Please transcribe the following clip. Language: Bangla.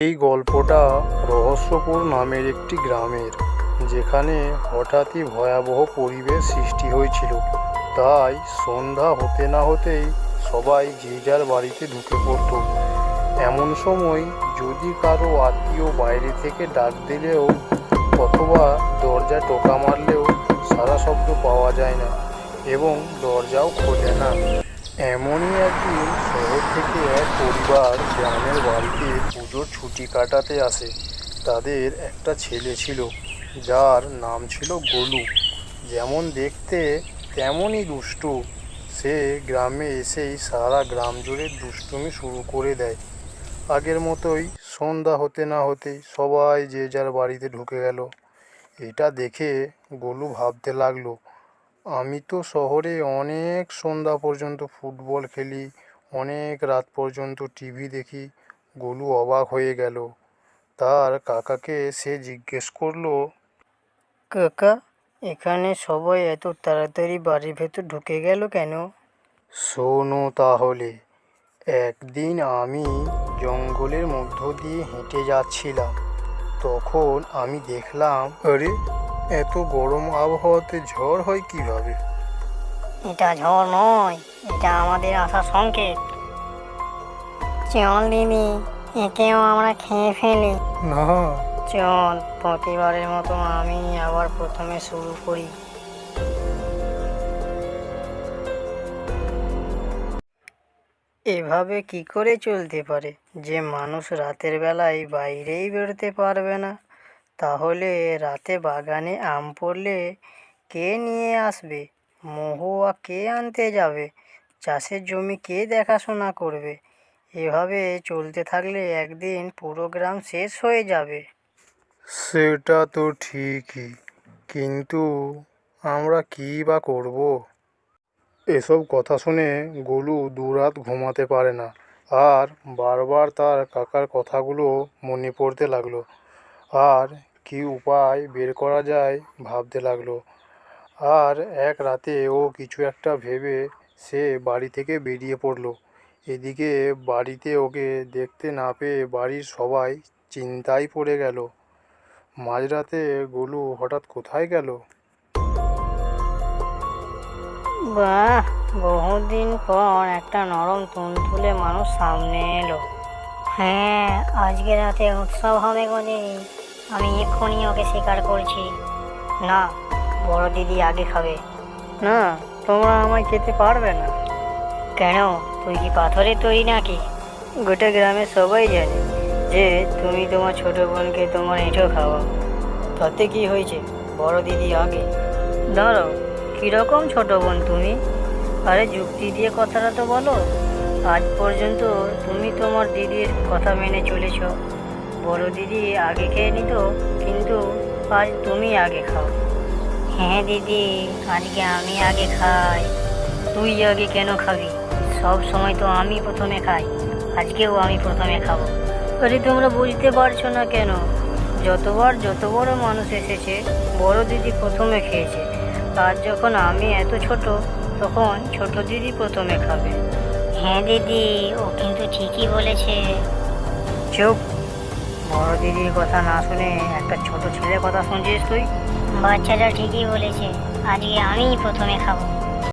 এই গল্পটা রহস্যপুর নামের একটি গ্রামের, যেখানে হঠাৎই ভয়াবহ পরিবেশ সৃষ্টি হয়েছিল। তাই সন্ধ্যা হতে না হতেই সবাই যে যার বাড়িতে ঢুকে পড়তো। এমন সময় যদি কারও আত্মীয় বাইরে থেকে ডাক দিলেও অথবা দরজা টোকা মারলেও সারা শব্দ পাওয়া যায় না এবং দরজাও খোলে না। এমনই একদিন শহর থেকে এক পরিবার গ্রামের বাড়িতে পুজোর ছুটি কাটাতে আসে। তাদের একটা ছেলে ছিল, যার নাম ছিল গোলু। যেমন দেখতে তেমনই দুষ্টু। সে গ্রামে এসেই সারা গ্রাম জুড়ে দুষ্টুমি শুরু করে দেয়। আগের মতোই সন্ধ্যা হতে না হতেই সবাই যে যার বাড়িতে ঢুকে গেল। এটা দেখে গোলু ভাবতে লাগল আমি তো শহরে অনেক সন্ধ্যা পর্যন্ত ফুটবল খেলি অনেক রাত পর্যন্ত টিভি দেখি গোলু অবাক হয়ে গেল। তার কাকাকে সে জিজ্ঞেস করল কাকা এখানে সবাই এত তাড়াতাড়ি বাড়ির ভেতর ঢুকে গেল কেন? শোনো তাহলে একদিন আমি জঙ্গলের মধ্য দিয়ে হেঁটে যাচ্ছিলাম। তখন আমি দেখলাম আরে এত গরম আবহাওয়াতে ঝড় হয় কীভাবে? এটা ঝড় নয় এটা আমাদের আসার সংকেত। চল দিদি একেও আমরা খেয়ে ফেলি। না। চল প্রতিবারের মতো আমি আবার প্রথমে শুরু করি। এভাবে কি করে চলতে পারে? যে মানুষ রাতের বেলায় বাইরেই বেরোতে পারবে না। তাহলে রাতে বাগানে আম পড়লে কে নিয়ে আসবে? মহুয়া কে আনতে যাবে? চাষের জমি কে দেখাশোনা করবে? এভাবে চলতে থাকলে একদিন পুরো গ্রাম শেষ হয়ে যাবে। সেটা তো ঠিকই, কিন্তু আমরা কী বা করব? এসব কথা শুনে গোলু দুরাত ঘুমাতে পারে না আর বারবার তার কাকার কথাগুলো মনে পড়তে লাগল। আর কী উপায় বের করা যায় ভাবতে লাগল। আর এক রাতে ও কিছু একটা ভেবে সে বাড়ি থেকে বেরিয়ে পড়ল। এদিকে বাড়িতে ওকে দেখতে না পেয়ে বাড়ির সবাই চিন্তায় পড়ে গেল। মাঝরাতে গোলু হঠাৎ কোথায় গেল? বাহ, বহুদিন পর একটা নরম তুলতুলে মানুষ সামনে এলো। হ্যাঁ আজকে রাতে উৎসব হবে বলে। আমি এক্ষুনি ওকে স্বীকার করছি। না বড় দিদি আগে খাবে। না তোমরা আমায় খেতে পারবে না। কেন? তুই কি পাথরের তৈরি নাকি? গোটা গ্রামের সবাই জানে যে তুমি তোমার ছোট বোনকে তোমার এঁঠো খাওয়াও। তাতে কি হয়েছে? বড় দিদি আগে। দাঁড়াও কীরকম ছোট বোন তুমি? আরে যুক্তি দিয়ে কথাটা তো বলো। আজ পর্যন্ত তুমি তোমার দিদির কথা মেনে চলেছ। বড় দিদি আগে খেয়ে নিত কিন্তু আজ তুমি আগে খাও। হ্যাঁ দিদি আজকে আমি আগে খাই। তুই আগে কেন খাবি? সব সময় তো আমি প্রথমে খাই আজকেও আমি প্রথমে খাব। আরে তোমরা বুঝতে পারছ না কেন? যতবার যত বড় মানুষ এসেছে বড় দিদি প্রথমে খেয়েছে। আর যখন আমি এত ছোট তখন ছোট দিদি প্রথমে খাবে। হ্যাঁ দিদি ও কিন্তু ঠিকই বলেছে। চুপ। বড় দিদির কথা না শুনে একটা ছোট ছেলের কথা শুনছিস তুই? বাচ্চাটা ঠিকই বলেছে। আজকে আমিই প্রথমে খাব।